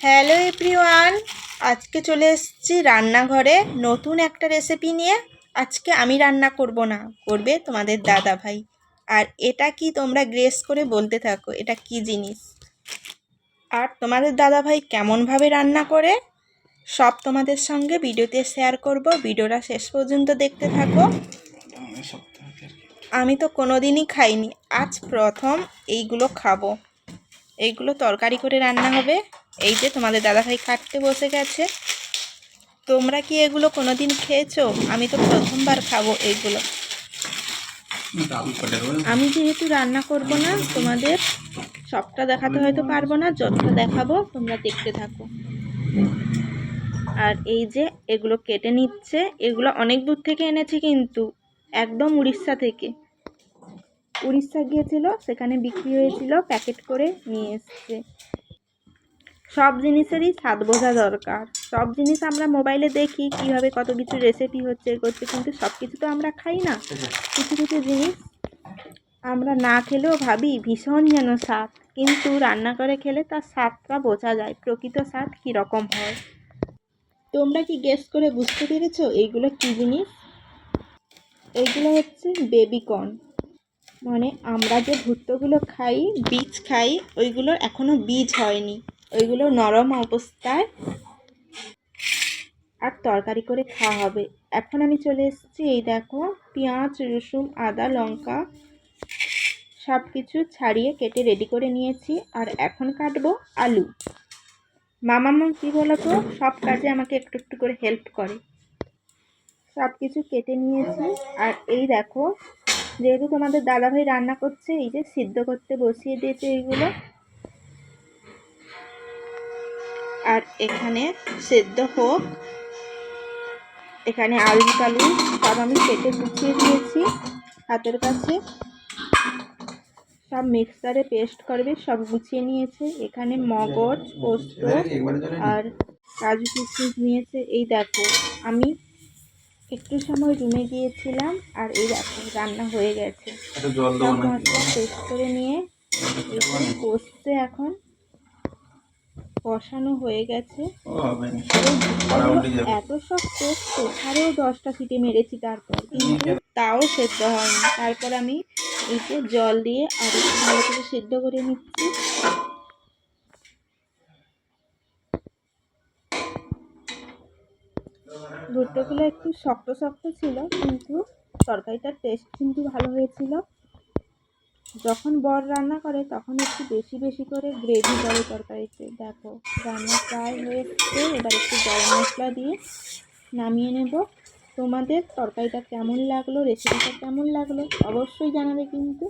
Hello everyone আজকে চলে এসেছি রান্নাঘরে নতুন একটা রেসিপি নিয়ে। আজকে আমি রান্না করব না করবে তোমাদের দাদা ভাই। আর এটা কি তোমরা গ্রেস করে বলতে থাকো এটা কি জিনিস? আর তোমাদের দাদা ভাই কেমনভাবে রান্না করে সব তোমাদের সঙ্গে ভিডিওতে শেয়ার করব। ভিডিওটা শেষ পর্যন্ত দেখতে থাকো। আমি তো কোনোদিনই খাইনি আজ প্রথম এইগুলো খাব। এইগুলো তরকারি করে রান্না হবে। এই যে তোমাদের দাদাভাই কাটতে বসে গেছে। তোমরা কি এগুলো কোনো দিন খেয়েছো? আমি তো প্রথমবার খাব এইগুলো আমি যেহেতু রান্না করব না, তোমাদের সবটা দেখাতে হয়তো পারব না, যতটা দেখাবো তোমরা দেখতে থাকো। আর এই যে এগুলো কেটে নিচ্ছে, এগুলো অনেক দূর থেকে এনেছে কিন্তু, একদম উড়িষ্যা থেকে। উড়িষ্যা গিয়েছিল, সেখানে বিক্রি হয়েছিল প্যাকেট করে নিয়ে এসছে। সব জিনিসেরই স্বাদ বোঝা দরকার। সব জিনিস আমরা মোবাইলে দেখি, কীভাবে কত কিছু রেসিপি হচ্ছে করছে, কিন্তু সব কিছু তো আমরা খাই না। কিছু কিছু জিনিস আমরা না খেলেও ভাবি, ভীষণ যেন স্বাদ। কিন্তু রান্না করে খেলে তার স্বাদটা বোঝা যায়, প্রকৃত স্বাদ কীরকম হয়। তোমরা কি গেস করে বুঝতে পেরেছ, এইগুলো কী জিনিস? এইগুলো হচ্ছে বেবিকর্ন মানে আমরা যে ভুট্টোগুলো খাই, বীজ খাই ওইগুলো এখনও বীজ হয়নি। ওইগুলো নরম অবস্থায় আর তরকারি করে খাওয়া হবে। এখন আমি চলে এসেছি, এই দেখো, পেঁয়াজ, রসুন, আদা, লঙ্কা সব কিছু ছাড়িয়ে কেটে রেডি করে নিয়েছি। আর এখন কাটবো আলু। মামা মামাম্মা কী বলো তো সব কাজে আমাকে একটু একটু করে হেল্প করে। সব কিছু কেটে নিয়েছি। আর এই দেখো যেহেতু তোমাদের দাদাভাই রান্না করছে এই যে সিদ্ধ করতে বসিয়ে দিয়েছে এইগুলো। আর এখানে সেদ্ধ হোক এখানে আলু টালু সব আমি কেটে গুছিয়ে দিয়েছি হাতের কাছে। সব মিক্সারে পেস্ট করবে সব গুছিয়ে নিয়েছে। এখানে মগজ পোস্ত আর কাজু কিশমিশ নিয়েছে। এই দেখো আমি একটু সময় রুমে গিয়েছিলাম আর এই রান্না হয়ে গেছে। মশলা করে নিয়ে কষছে এখন। বসানো হয়ে গেছে। এত শক্ত প্রেসারেও দশটা সিটি মেরেছি তারপর। কিন্তু তাও সেদ্ধ হয়নি। তারপর আমি এই যে জল দিয়ে আর একটু ভালো করে সেদ্ধ করে নিচ্ছি। ভুট্টোগুলো একটু শক্ত শক্ত ছিল, কিন্তু তরকারিটার টেস্ট কিন্তু ভালো হয়েছিল। যখন বর রান্না করে, তখন একটু বেশি বেশি করে গ্রেভি করে তরকারিতে। দেখো, রান্না প্রায় হয়ে এসছে। এবার একটু গরম মশলা দিয়ে নামিয়ে নেব। তোমাদের তরকারিটা কেমন লাগল? রেসিপিটা কেমন লাগল? অবশ্যই জানাবে কিন্তু।